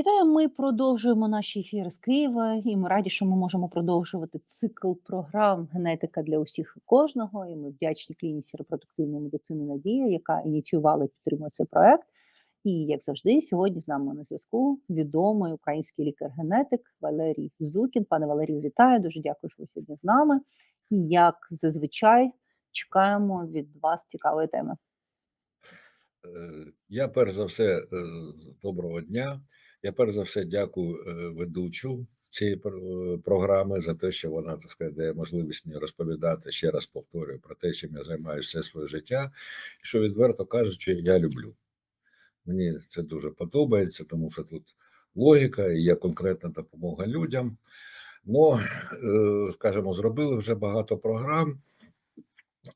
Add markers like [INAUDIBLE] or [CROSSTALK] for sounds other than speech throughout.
Вітаю! Ми продовжуємо наші ефіри з Києва, і ми раді, що ми можемо продовжувати цикл програм "Генетика для усіх і кожного". І ми вдячні клініці репродуктивної медицини "Надія", яка ініціювала і підтримує цей проект. І, як завжди, сьогодні з нами на зв'язку відомий український лікар-генетик Валерій Зукін. Пане Валерію, вітаю! Дуже дякую, що ви сьогодні з нами. І як зазвичай чекаємо від вас цікавої теми. Е, я перш за все, е, доброго дня. Я перш за все дякую е, ведучу цієї програми за те, що вона так сказати, дає можливість мені розповідати. Ще раз повторюю про те, чим я займаюся все своє життя, і що відверто кажучи, я люблю. Мені це дуже подобається, тому що тут логіка і є конкретна допомога людям. Ну, е, скажімо, зробили вже багато програм,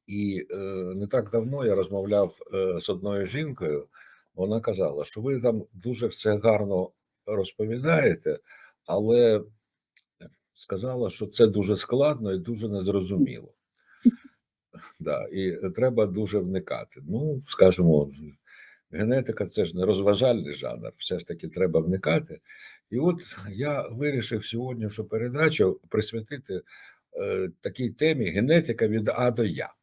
і е, не так давно я розмовляв е, з одною жінкою. Вона казала, що ви там дуже все гарно розповідаєте, але сказала, що це дуже складно і дуже незрозуміло. Да, і треба дуже вникати. Ну, скажімо, генетика це ж не розважальний жанр, все ж таки треба вникати. І от я вирішив сьогоднішню передачу присвятити е, такій темі генетика від А до Я.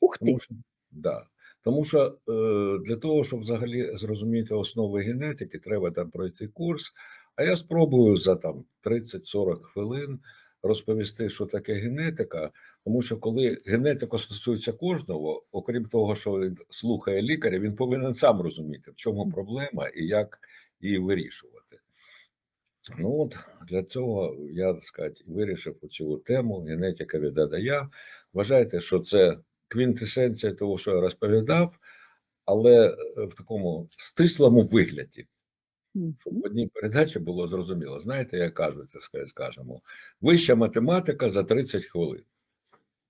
Ух ти! Тому що, да, тому що е, для того, щоб взагалі зрозуміти основи генетики, треба там пройти курс. А я спробую за там 30-40 хвилин розповісти, що таке генетика. Тому що коли генетика стосується кожного, окрім того, що він слухає лікаря, він повинен сам розуміти, в чому проблема і як її вирішувати. Ну от для цього я так сказати, вирішив цю тему генетика від Я. Вважайте, що це квінтесенція того, що я розповідав, але е, в такому стислому вигляді, щоб в одній передачі було зрозуміло. Знаєте, як кажуть, так скажемо, вища математика за 30 хвилин.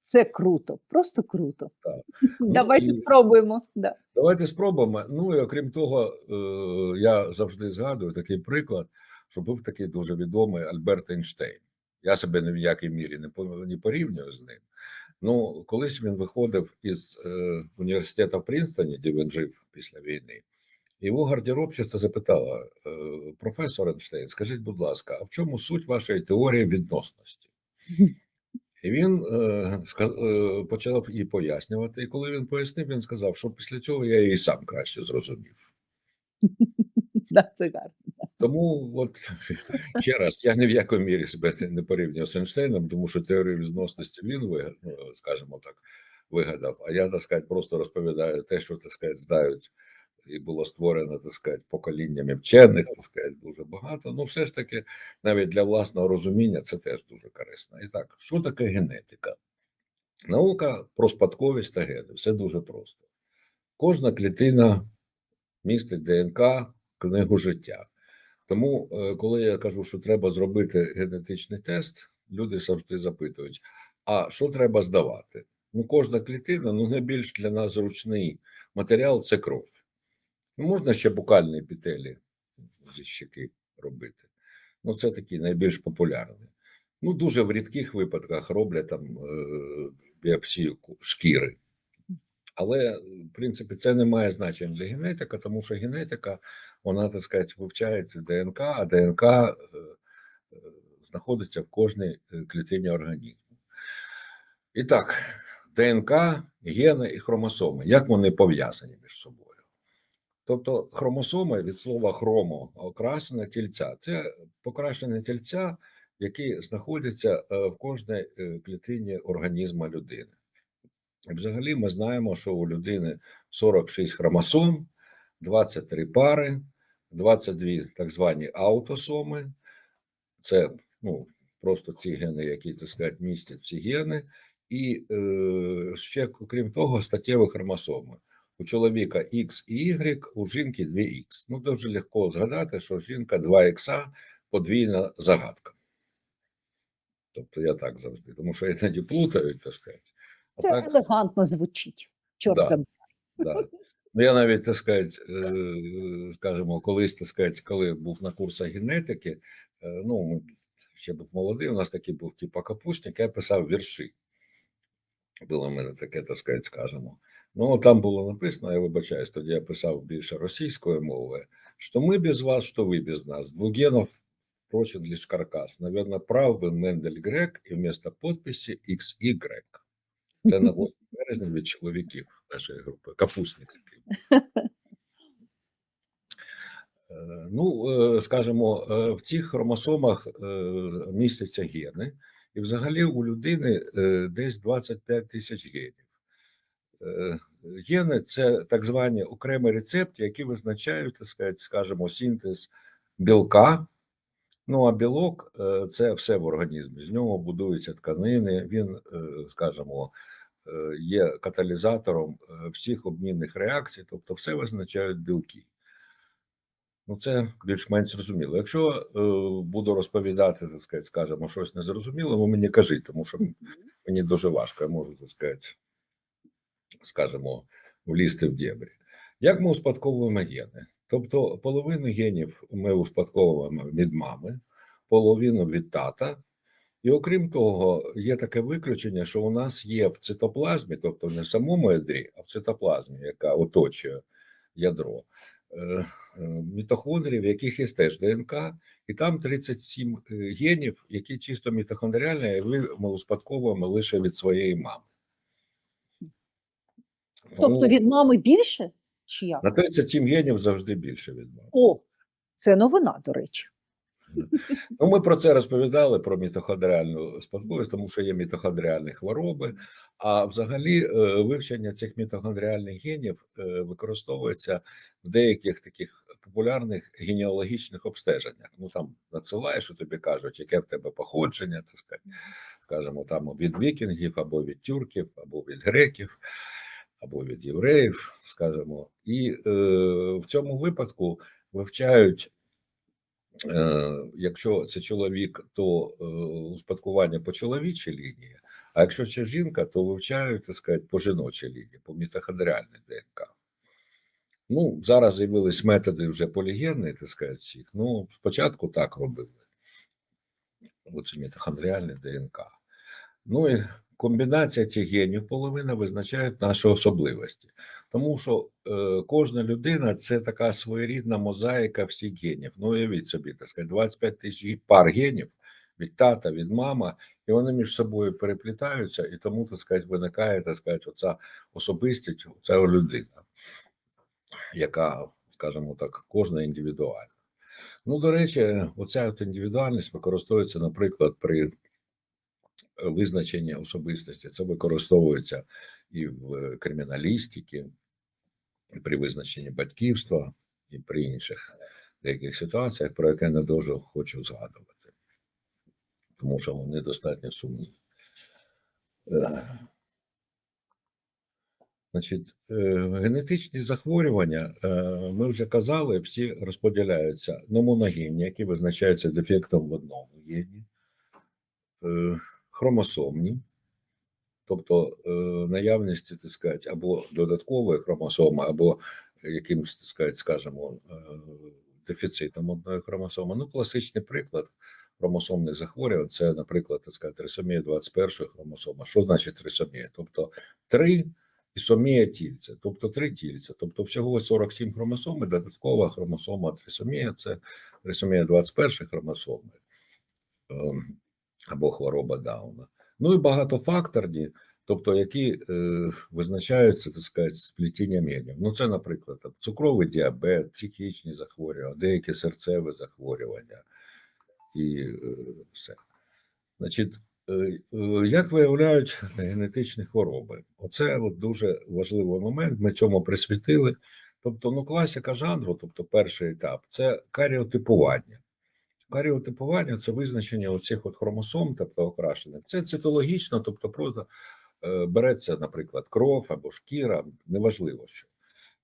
Це круто, просто круто. Так. [LAUGHS] Ну Давайте і спробуємо. Да. давайте спробуємо. Ну і окрім того, е, я завжди згадую такий приклад, що був такий дуже відомий Альберт Ейнштейн. Я себе ні в якій мірі не порівнюю з ним. Ну, колись він виходив із е, університету в Принстоні, де він жив після війни. Його гардеробщиця запитала: е, професор Ейнштейн, скажіть, будь ласка, а в чому суть вашої теорії відносності? І він е, е, почав їй пояснювати. І коли він пояснив, він сказав, що після цього я її сам краще зрозумів. [LAUGHS] Це гарно. Тому, от [LAUGHS] ще раз, я ні в якій мірі себе не- порівнюю з Ейнштейном, тому що теорію відносності він вигадав, ну, скажімо так, вигадав. А я, так сказати, просто розповідаю те, що так сказати, знають і було створено, так сказати, поколіннями вчених, так сказати, дуже багато. Ну, все ж таки, навіть для власного розуміння це теж дуже корисно. І так, що таке генетика? Наука про спадковість та гени. Все дуже просто. Кожна клітина містить ДНК, книгу життя. Тому, е, коли я кажу, що треба зробити генетичний тест, люди завжди запитують: а що треба здавати? Ну, кожна клітина, ну найбільш для нас зручний матеріал це кров. Ну, можна ще букальні епітелі зі щеки робити. Ну, це такі найбільш популярні. Ну, дуже в рідких випадках роблять там е, біопсію шкіри. Але, в принципі, це не має значення для генетика, тому що генетика, вона, так сказати, вивчається в ДНК, а ДНК е, е, знаходиться в кожній е, клітині організму. І так, ДНК, гени і хромосоми, як вони пов'язані між собою? Тобто хромосоми від слова хромо окрашене тільця. Це покрашене тільця, які знаходяться е, в кожній клітині організму людини. Взагалі, ми знаємо, що у людини 46 хромосом, 23 пари, 22 так звані аутосоми. Це ну, просто ці гени, які так сказати, містять ці гени, і е, ще, окрім того, статтєві хромосоми. У чоловіка X і Y, у жінки 2Х. Ну, дуже легко згадати, що жінка 2Х подвійна загадка. Тобто я так завжди, тому що іноді плутають, так сказати. Це так, елегантно звучить. Чорт Да. забирай. Да. [LAUGHS] Ну, я навіть, так сказати, е, скажімо, колись, так сказати, коли був на курсах генетики, е, ну, ще був молодий, у нас такий був типу капустник, я писав вірші. Було в мене таке, так сказати, скажемо. Ну, там було написано, я вибачаюсь, тоді я писав більше російською мовою, що ми без вас, що ви без нас. Двугенов прочен лишь каркас. Наверное, прав би Мендель Грек і вместо підписі XY. Це на [LAUGHS] 8 березня від чоловіків нашої групи, капустників. Е, Ну, е, скажімо, е, в цих хромосомах містяться гени, і взагалі у людини десь 25 тисяч генів. Гени це так звані окремі рецепти, які визначають, так сказати, скажімо, синтез білка. Ну, а білок е, це все в організмі. З нього будуються тканини, він, е, скажімо, е, є каталізатором всіх обмінних реакцій, тобто все визначають білки. Ну, це більш-менш зрозуміло. Якщо е, буду розповідати, так сказати, скажімо, щось незрозуміло, ви мені кажіть, тому що мені дуже важко, я можу, так сказати, скажімо, влізти в дєбрі. Як ми успадковуємо гени? Тобто половину генів ми успадковуємо від мами, половину від тата. І окрім того, є таке виключення, що у нас є в цитоплазмі, тобто не в самому ядрі, а в цитоплазмі, яка оточує ядро, е, е, мітохондрії, в яких є теж ДНК, і там 37 е, генів, які чисто мітохондріальні, і ми успадковуємо лише від своєї мами. Тобто від мами більше? Чи як? на 37 генів завжди більше від мами. О, це новина, до речі. [LAUGHS] Ну, ми про це розповідали про мітохондріальну спадковість, тому що є мітохондріальні хвороби. А взагалі, е, вивчення цих мітохондріальних генів е, використовується в деяких таких популярних генеалогічних обстеженнях. Ну там надсилаєш, і тобі кажуть, яке в тебе походження, так скажімо, там від вікінгів, або від тюрків, або від греків, або від євреїв, скажімо. І е, в цьому випадку вивчають. Е, Якщо це чоловік, то е, успадкування по чоловічій лінії, а якщо це жінка, то вивчають, так сказати, по жіночій лінії, по мітохондріальній ДНК. Ну, зараз з'явились методи вже полігенні, так сказати, всіх. Ну, спочатку так робили. Оце мітохондріальне ДНК. Ну і комбінація цих генів половина визначає наші особливості. Тому що е, кожна людина це така своєрідна мозаїка всіх генів. Ну, уявіть собі, так сказати, 25 тисяч пар генів від тата, від мама, і вони між собою переплітаються, і тому, так сказати, виникає, так сказати, оця особистість, ця людина, яка, скажімо так, кожна індивідуальна. Ну, до речі, оця от індивідуальність використовується, наприклад, при визначенні особистості. Це використовується і в криміналістиці, і при визначенні батьківства, і при інших деяких ситуаціях, про яке не дуже хочу згадувати, тому що вони достатньо сумні. Е, Значить, е, генетичні захворювання, е, ми вже казали, всі розподіляються на моногенні, які визначаються дефектом в одному гені, е, хромосомні, тобто е, наявності, так сказати, або додаткової хромосоми, або якимось, так сказати, скажімо, е, дефіцитом одної хромосоми. Ну, класичний приклад хромосомних захворювань це, наприклад, так сказати, трисомія 21 хромосома. Що значить трисомія? Тобто три ісомія тільця, тобто три тільця, тобто всього 47 хромосом і додаткова хромосома трисомія це трисомія 21 хромосоми ем, або хвороба Дауна. Ну і багатофакторні, тобто які е, визначаються, так сказати, сплетінням генів. Ну, це, наприклад, там, цукровий діабет, психічні захворювання, деякі серцеві захворювання і е, все. Значить, е, як виявляють генетичні хвороби? Оце от дуже важливий момент. Ми цьому присвятили. Тобто, ну, класика жанру, тобто перший етап, це каріотипування. Каріотипування це визначення оцих от хромосом, тобто окрашених. Це цитологічно, тобто просто е, береться, наприклад, кров або шкіра, неважливо що.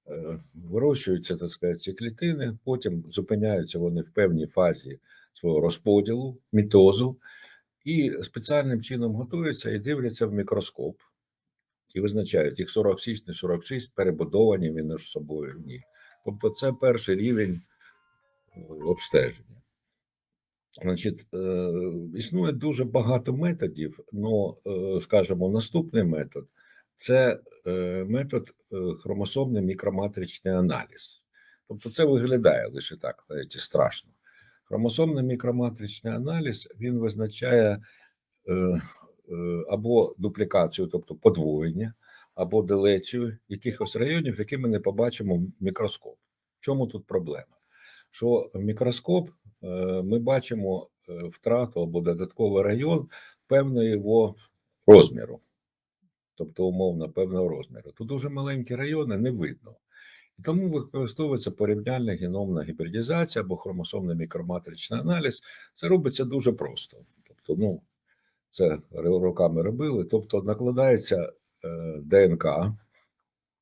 Е, Вирощуються, так сказати, ці клітини, потім зупиняються вони в певній фазі свого розподілу, мітозу, і спеціальним чином готуються і дивляться в мікроскоп, і визначають їх 46, не 46, перебудовані між собою. Ні. Тобто, це перший рівень е, обстеження. Значить, е, існує дуже багато методів, але, скажімо, наступний метод це е, метод е, хромосомний мікроматричний аналіз. Тобто це виглядає лише так, знаєте, страшно. Хромосомний мікроматричний аналіз він визначає або дуплікацію, тобто подвоєння, або делецію якихось районів, які ми не побачимо в мікроскоп. В чому тут проблема? Що мікроскоп ми бачимо е, втрату або додатковий район певного його розміру, тобто умовно певного розміру. Тут дуже маленькі райони не видно. І тому використовується порівняльна геномна гібридизація або хромосомний мікроматричний аналіз. Це робиться дуже просто. Тобто, ну, це руками робили. Тобто, накладається е, ДНК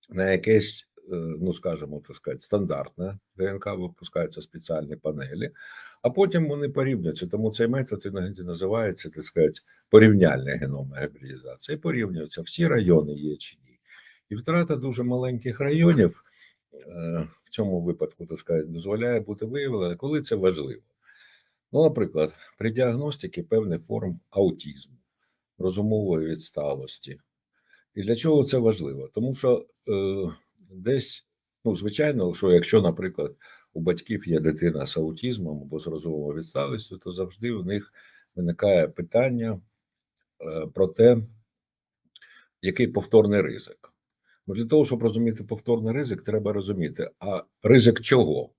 на якесь, е, ну скажімо, так сказати, стандартне ДНК, випускаються спеціальні панелі, а потім вони порівнюються. Тому цей метод іноді називається, так сказати, порівняльна геномна гібридизація. І порівнюються всі райони є чи ні. І втрата дуже маленьких районів е, в цьому випадку, так сказати, дозволяє бути виявлена, коли це важливо. Ну, наприклад, при діагностиці певних форм аутізму, розумової відсталості. І для чого це важливо? Тому що е, десь, ну, звичайно, що якщо, наприклад, у батьків є дитина з аутізмом або з розумовою відсталістю, то завжди у них виникає питання е, про те, який повторний ризик. Ну, для того, щоб розуміти повторний ризик, треба розуміти, а ризик чого?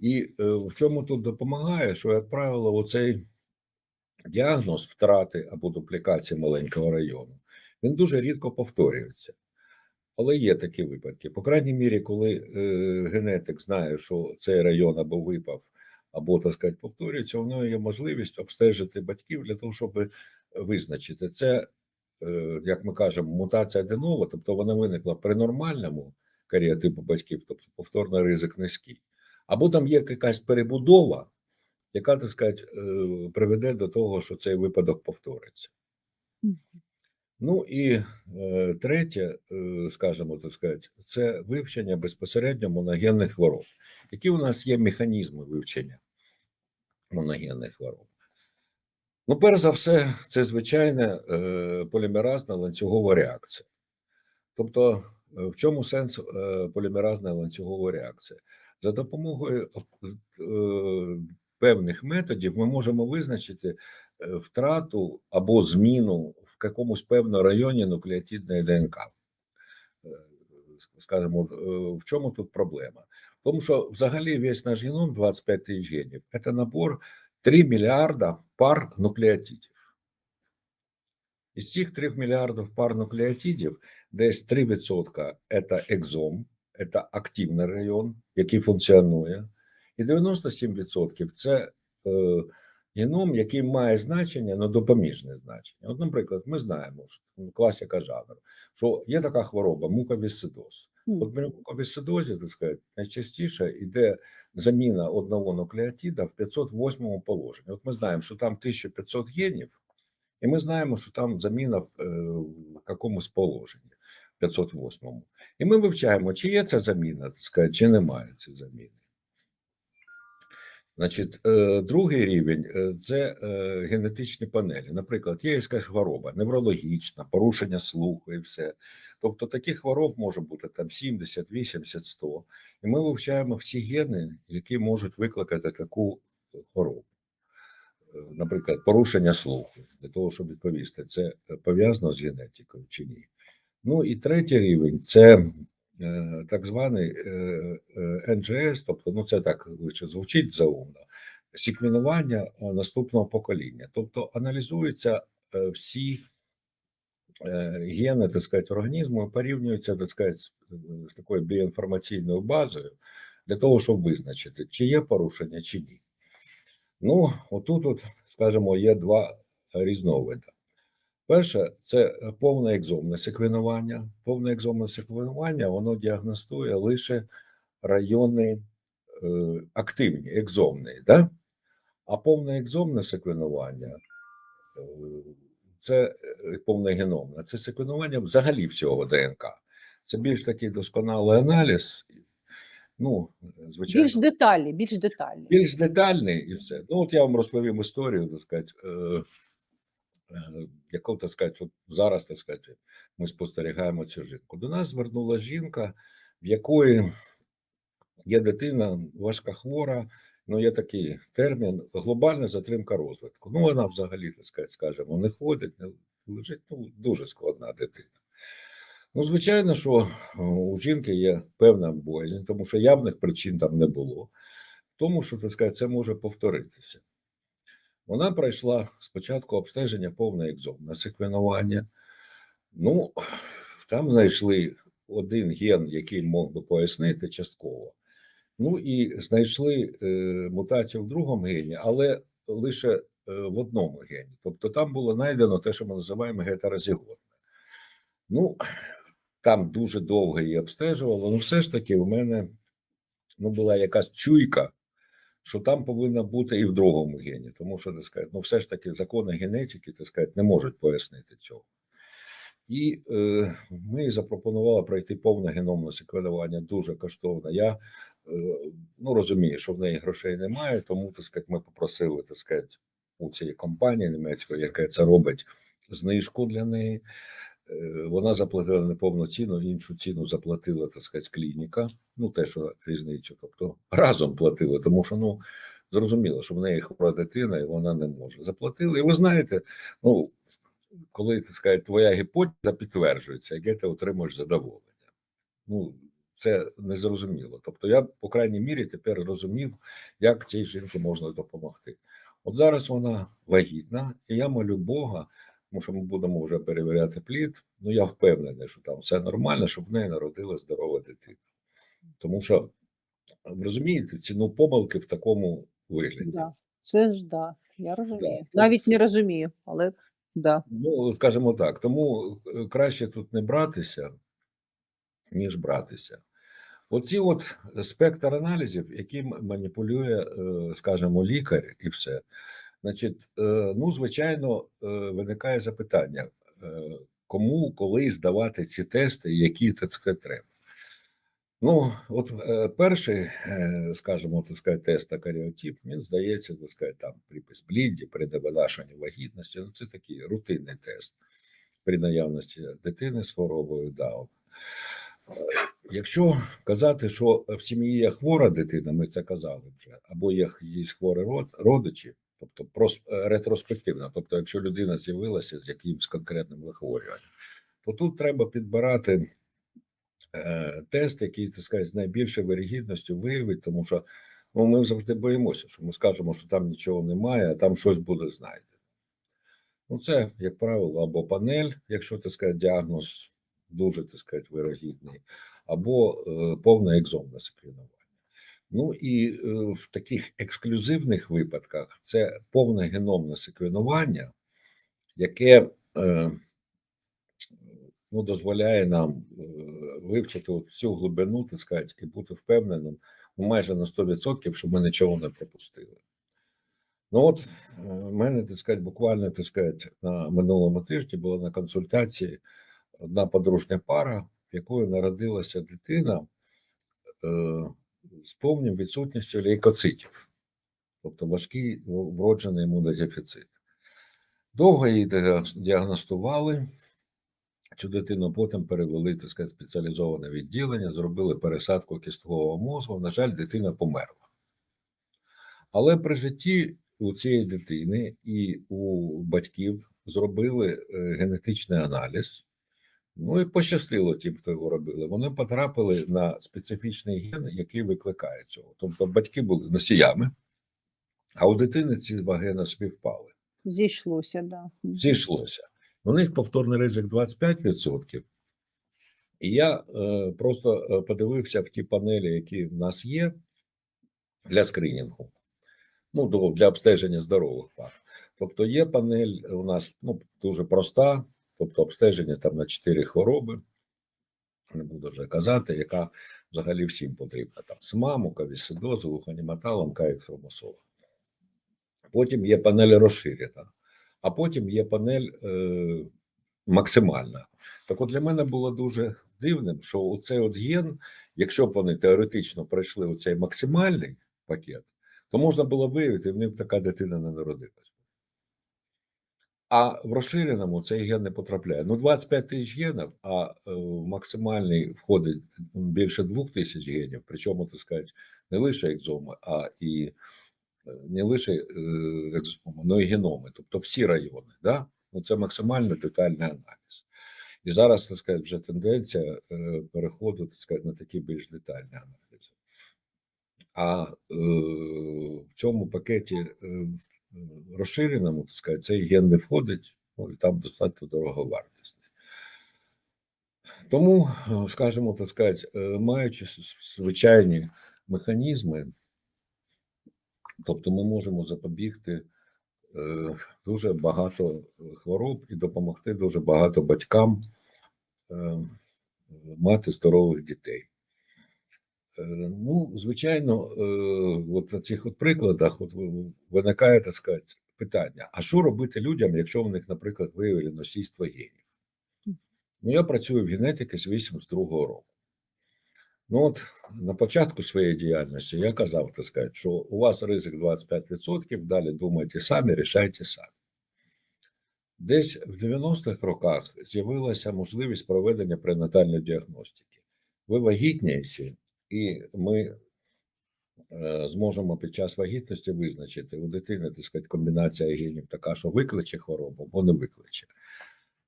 І е, в чому тут допомагає, що, як правило, оцей діагноз втрати або дуплікації маленького району, він дуже рідко повторюється. Але є такі випадки. По крайній мірі, коли е, генетик знає, що цей район або випав, або, так сказати, повторюється, нього є можливість обстежити батьків для того, щоб визначити це, е, як ми кажемо, мутація денова, тобто вона виникла при нормальному каріотипу батьків, тобто повторний ризик низький. Або там є якась перебудова, яка, так сказати, е, приведе до того, що цей випадок повториться. Ну і е, третє, е, скажімо, так сказати, це вивчення безпосередньо моногенних хвороб. Які у нас є механізми вивчення моногенних хвороб? Ну, перш за все, це звичайна е, полімеразна ланцюгова реакція. Тобто, е, в чому сенс е, полімеразної ланцюгової реакції? За допомогою е, певних методів ми можемо визначити е, втрату або зміну в якомусь певному районі нуклеотидної ДНК. Е, Скажімо, е, в чому тут проблема? В тому, що взагалі весь наш геном 25 тисяч генів це набор 3 мільярда пар нуклеотидів. Із цих 3 мільярдів пар нуклеотидів десь 3% це екзом, це активний район, який функціонує, і 97% це е, геном, який має значення, але допоміжне значення. От, наприклад, ми знаємо, що класика жанру, що є така хвороба муковісцидоз. От при муковісцидозі, так сказати, найчастіше йде заміна одного нуклеотида в 508 положенні. От ми знаємо, що там 1500 генів, і ми знаємо, що там заміна в, е, в якомусь положенні 508. І ми вивчаємо, чи є ця заміна, так сказати, чи немає цієї заміни. Значить, е, другий рівень е, це е, генетичні панелі. Наприклад, є якась хвороба, неврологічна, порушення слуху і все. Тобто таких хвороб може бути там 70, 80, 100. І ми вивчаємо всі гени, які можуть викликати таку хворобу. Наприклад, порушення слуху, для того, щоб відповісти, це пов'язано з генетикою чи ні. Ну і третій рівень це так званий е, е, НГС, тобто, ну це так звучить заумно, секвенування е, наступного покоління. Тобто аналізуються е, всі е, гени, так сказати, організму, і порівнюються, так сказати, з, такою біоінформаційною базою для того, щоб визначити, чи є порушення, чи ні. Ну, отут, от, скажімо, є два різновиди. Перше, це е, повне екзомне секвенування. Повне екзомне секвенування воно діагностує лише райони е, активні, екзомні, да? а повне екзомне секвенування е, це е, повне геномне, це секвенування взагалі всього ДНК. Це більш такий досконалий аналіз, Ну, звичайно, Більш деталі, більш деталі. більш детальний і все. Ну, от я вам розповім історію, так сказати, е, е, яку, так сказати, от зараз, так сказати, ми спостерігаємо цю жінку. До нас звернула жінка, в якої є дитина важка хвора, ну є такий термін глобальна затримка розвитку. Ну, вона взагалі, так сказати, скажімо, не ходить, не лежить, ну, дуже складна дитина. Ну, звичайно, що у жінки є певна боязнь, тому що явних причин там не було. Тому що, так сказати, це може повторитися. Вона пройшла спочатку обстеження повне екзомне секвенування. Ну, там знайшли один ген, який мог би пояснити частково. Ну і знайшли е, мутацію в другому гені, але лише е, в одному гені. Тобто там було знайдено те, що ми називаємо гетерозіготне. Ну, там дуже довго її обстежувало, але все ж таки в мене ну, була якась чуйка, що там повинна бути і в другому гені, тому що, так сказати, ну, все ж таки закони генетики, так сказати, не можуть пояснити цього. І е, ми запропонували пройти повне геномне секвенування, дуже коштовно. Я е, ну, розумію, що в неї грошей немає, тому так сказати, ми попросили так сказати, у цієї компанії німецької, яка це робить, знижку для неї. Е, Вона заплатила неповну ціну, іншу ціну заплатила, так сказати, клініка. Ну, те, що різницю. Тобто разом платили, тому що ну зрозуміло, що в неї хвора дитина, і вона не може. Заплатили. І ви знаєте, ну коли так сказати, твоя гіпотеза підтверджується, яке ти отримуєш задоволення. Ну, це незрозуміло. Тобто, я, по крайній мірі, тепер розумів, як цій жінці можна допомогти. От зараз вона вагітна, і я молю Бога, тому що ми будемо вже перевіряти плід. Ну, я впевнений, що там все нормально, щоб в неї народила здорова дитина. Тому що, ви розумієте, ціну помилки в такому вигляді. Да. Це ж да, я розумію. Да. Навіть не розумію, але да. Ну, скажімо так, тому е, краще тут не братися, ніж братися. Оці от спектр аналізів, яким маніпулює, е, скажімо, лікар і все. Значить, е, ну, звичайно, е, виникає запитання, е, кому коли здавати ці тести, які сказати, треба. Ну, от перший, скажімо, так сказати, тест на каріотип, він здається, так сказати, там припис плідді, при доведашенні вагітності. Ну, це такий рутинний тест при наявності дитини з хворобою Дауна. Е, Якщо казати, що в сім'ї є хвора дитина, ми це казали вже, або є хворі родичі, тобто е, тобто, якщо людина з'явилася з якимось конкретним захворюванням, то тут треба підбирати е, тест, який так сказати, з найбільшою вирігідністю виявить, тому що ну, ми завжди боїмося, що ми скажемо, що там нічого немає, а там щось буде знайдено. Ну, це, як правило, або панель, якщо так сказати, діагноз дуже так сказати, вирогідний, або е, повне екзомне секвенування. Ну і е, в таких ексклюзивних випадках це повне геномне секвенування, яке е, ну, дозволяє нам е, вивчити всю глибину, так сказати, і бути впевненим ну, майже на 100%, що ми нічого не пропустили. Ну от в мене, так сказати, буквально так сказати, на минулому тижні була на консультації одна подружня пара, в якої народилася дитина з повним відсутністю лейкоцитів, тобто важкий вроджений імунодефіцит. Довго її діагностували. Цю дитину потім перевели так сказати, спеціалізоване відділення, зробили пересадку кісткового мозку. На жаль, дитина померла. Але при житті у цієї дитини і у батьків зробили е, генетичний аналіз. Ну і пощастило тим, хто його робили. Вони потрапили на специфічний ген, який викликає цього. Тобто батьки були носіями, а у дитини ці два гени співпали. Зійшлося, да. Зійшлося. У них повторний ризик 25%. І я е, просто е, подивився в ті панелі, які в нас є для скринінгу, ну, для обстеження здорових пар. Тобто є панель у нас ну, дуже проста, тобто обстеження там на 4 хвороби, не буду вже казати, яка взагалі всім потрібна. Там СМА, муковісцидоз, глухоніматал, МКХ-хромосома. Потім є панель розширена, а потім є панель е, максимальна. Так от для мене було дуже дивним, що оцей от ген, якщо б вони теоретично пройшли у цей максимальний пакет, то можна було виявити, в них така дитина не народилась. А в розширеному цей ген не потрапляє. Ну, 25 тисяч генів, а е, в максимальний входить більше 2 тисяч генів, причому, так сказати, не лише екзоми, а і е, не лише е, екзоми, але й геноми, тобто всі райони. Да? Ну, це максимально детальний аналіз. І зараз, так сказати, вже тенденція переходу так сказати, на такі більш детальні аналізи. А е, в цьому пакеті розширеному, так сказати, цей ген не входить, ну, і там достатньо дороговартісний. Тому, е, скажімо, так сказати, е, маючи звичайні механізми, тобто ми можемо запобігти е, дуже багато хвороб і допомогти дуже багато батькам е, мати здорових дітей. Е, Ну, звичайно, е, от на цих от прикладах от виникає, так сказати, питання: а що робити людям, якщо в них, наприклад, виявили носійство генів? Ну, я працюю в генетиці з 82-го року. Ну, от на початку своєї діяльності я казав, так сказати, що у вас ризик 25%, далі думайте самі, рішайте самі. Десь в 90-х роках з'явилася можливість проведення пренатальної діагностики. Ви вагітнієте, і ми е, зможемо під час вагітності визначити у дитини, так сказати, комбінація генів така, що викличе хворобу або не викличе.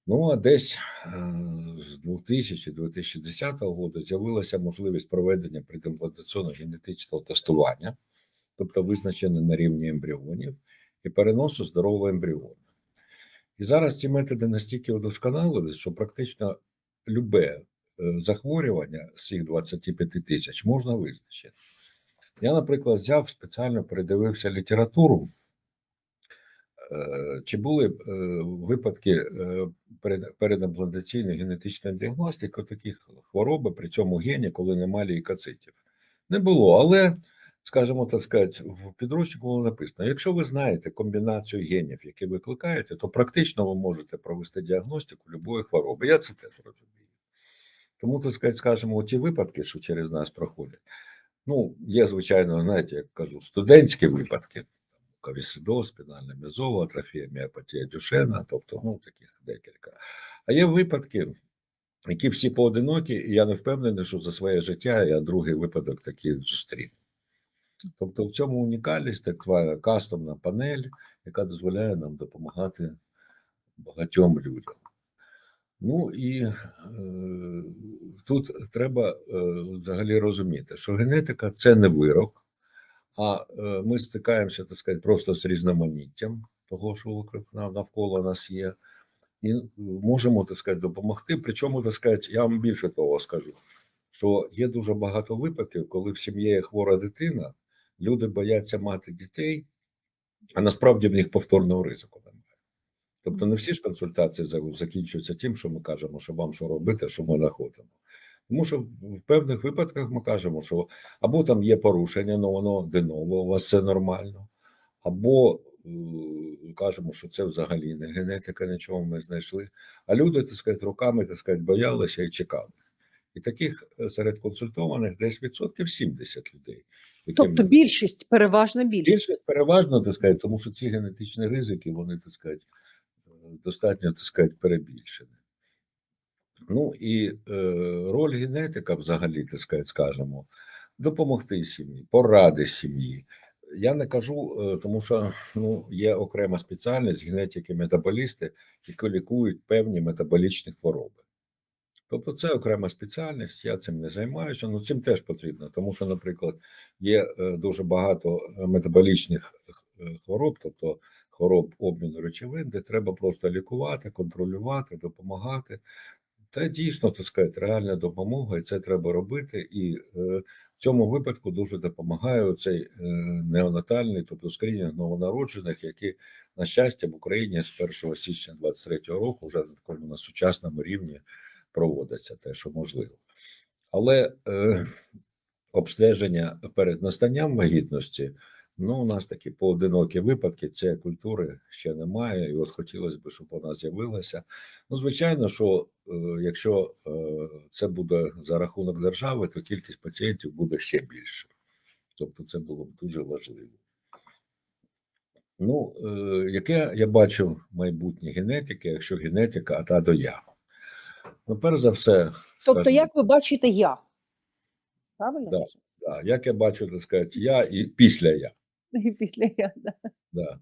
Ну, а десь е, з 2000-2010 року з'явилася можливість проведення предімплантаційного генетичного тестування, тобто визначення на рівні ембріонів і переносу здорового ембріону. І зараз ці методи настільки удосконалили, що практично любе захворювання з цих 25 тисяч можна визначити. Я, наприклад, взяв спеціально передивився літературу, Е, чи були е, випадки е, перед- передімплантаційної генетичної діагностики таких хвороби, при цьому гені, коли немає лейкоцитів? Не було, але, скажімо так сказати, в підручнику було написано: якщо ви знаєте комбінацію генів, які викликаєте, то практично ви можете провести діагностику любої хвороби. Я це теж розумію. Тому, так сказати, скажімо, ті випадки, що через нас проходять, ну, є, звичайно, знаєте, як кажу, студентські випадки, кавісидоз, спінальна мезова, атрофія, міопатія Дюшена, тобто, ну, таких декілька. А є випадки, які всі поодинокі, і я не впевнений, що за своє життя я другий випадок такий зустріну. Тобто в цьому унікальність така кастомна панель, яка дозволяє нам допомагати багатьом людям. Ну і е, тут треба е, взагалі розуміти, що генетика це не вирок, а е, ми стикаємося, так сказати, просто з різноманіттям того, що навколо нас є, і можемо, так сказати, допомогти. Причому, так сказати, я вам більше того скажу, що є дуже багато випадків, коли в сім'ї є хвора дитина, люди бояться мати дітей, а насправді в них повторного ризику. Тобто не всі ж консультації закінчуються тим, що ми кажемо, що вам що робити, що ми знаходимо. Тому що в певних випадках ми кажемо, що або там є порушення, але воно деново, у вас це нормально, або е, кажемо, що це взагалі не генетика, нічого ми знайшли. А люди, так сказати, руками так сказати, боялися і чекали. І таких е, серед консультованих десь відсотків 70 людей. яким Тобто більшість, переважна більшість. Більше переважно, так сказати, тому що ці генетичні ризики, вони, так сказати, достатньо, так сказати, перебільшені. Ну і е, роль генетика, взагалі, так сказати, скажемо, допомогти сім'ї, поради сім'ї. Я не кажу, е, тому що ну, є окрема спеціальність генетики-метаболісти, які лікують певні метаболічні хвороби. Тобто це окрема спеціальність, я цим не займаюся, але цим теж потрібно, тому що, наприклад, є е, дуже багато метаболічних хвороб, тобто хвороб обміну речовин, де треба просто лікувати, контролювати, допомагати. Та дійсно, так сказати, реальна допомога, і це треба робити. І е, в цьому випадку дуже допомагає цей е, неонатальний, тобто скринінг новонароджених, які, на щастя, в Україні з 1 січня 2023 року вже на такому на сучасному рівні проводиться те, що можливо. Але е, обстеження перед настанням вагітності Ну, у нас такі поодинокі випадки цієї культури ще немає, і от хотілося б, щоб вона з'явилася. Ну, звичайно, що е, якщо е, це буде за рахунок держави, то кількість пацієнтів буде ще більше. Тобто, це було б дуже важливо. Ну, е, яке я бачу майбутнє генетики, якщо генетика, а та до я. Ну, перш за все, Тобто, скажімо, як ви бачите, я. Правильно? Да. да, як я бачу, так сказати, я і після я. І після я. Да. Да.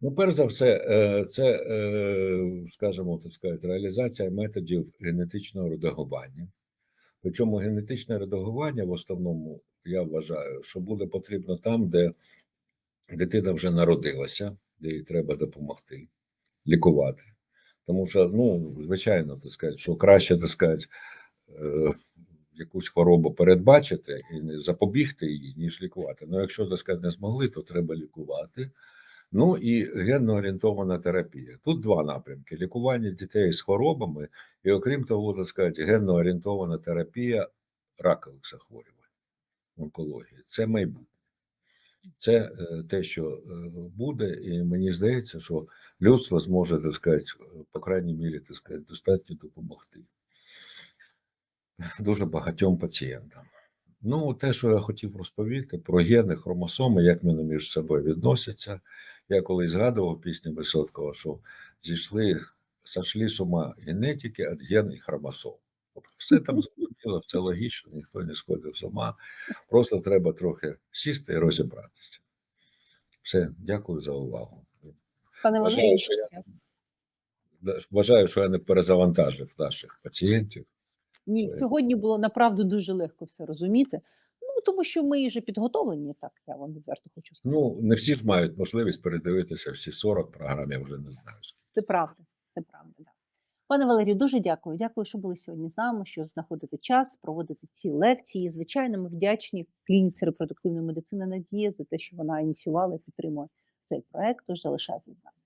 Ну, перш за все, е, це, е, скажімо, так сказати, реалізація методів генетичного редагування. Причому генетичне редагування в основному я вважаю, що буде потрібно там, де дитина вже народилася, де їй треба допомогти, лікувати. Тому що, ну, звичайно, так сказати, що краще, так сказати, е, якусь хворобу передбачити і запобігти її, ніж лікувати. Ну, якщо так сказати, не змогли, то треба лікувати. Ну і генно орієнтована терапія. Тут два напрямки: лікування дітей з хворобами, і, окрім того, так сказати, генно орієнтована терапія ракових захворювань, онкології. Це майбутнє. Це е, те, що е, буде, і мені здається, що людство зможе, так сказати, по крайній мірі, так сказати, достатньо допомогти [LAUGHS] дуже багатьом пацієнтам. Ну, те, що я хотів розповісти про гени, хромосоми, як вони між собою відносяться. Я колись згадував пісню Висоцького, що зійшли, сошли з ума генетики від ген і хромосом. Тобто все там [LAUGHS] зрозуміло, все логічно, ніхто не сходив з ума. Просто треба трохи сісти і розібратися. Все, дякую за увагу. Пане Вважаю, що я- Вважаю, що я не перезавантажив наших пацієнтів. Ні, сьогодні було направду дуже легко все розуміти. Ну, тому що ми вже підготовлені, так, я вам відверто хочу сказати. Ну, не всі ж мають можливість передивитися всі 40 програм, я вже не знаю. скільки. Це правда, це правда. Да. Пане Валерію, дуже дякую. Дякую, що були сьогодні з нами, що знаходите час проводити ці лекції. Звичайно, ми вдячні клініці репродуктивної медицини Надія за те, що вона ініціювала і підтримує цей проект. Тож залишайтесь з нами.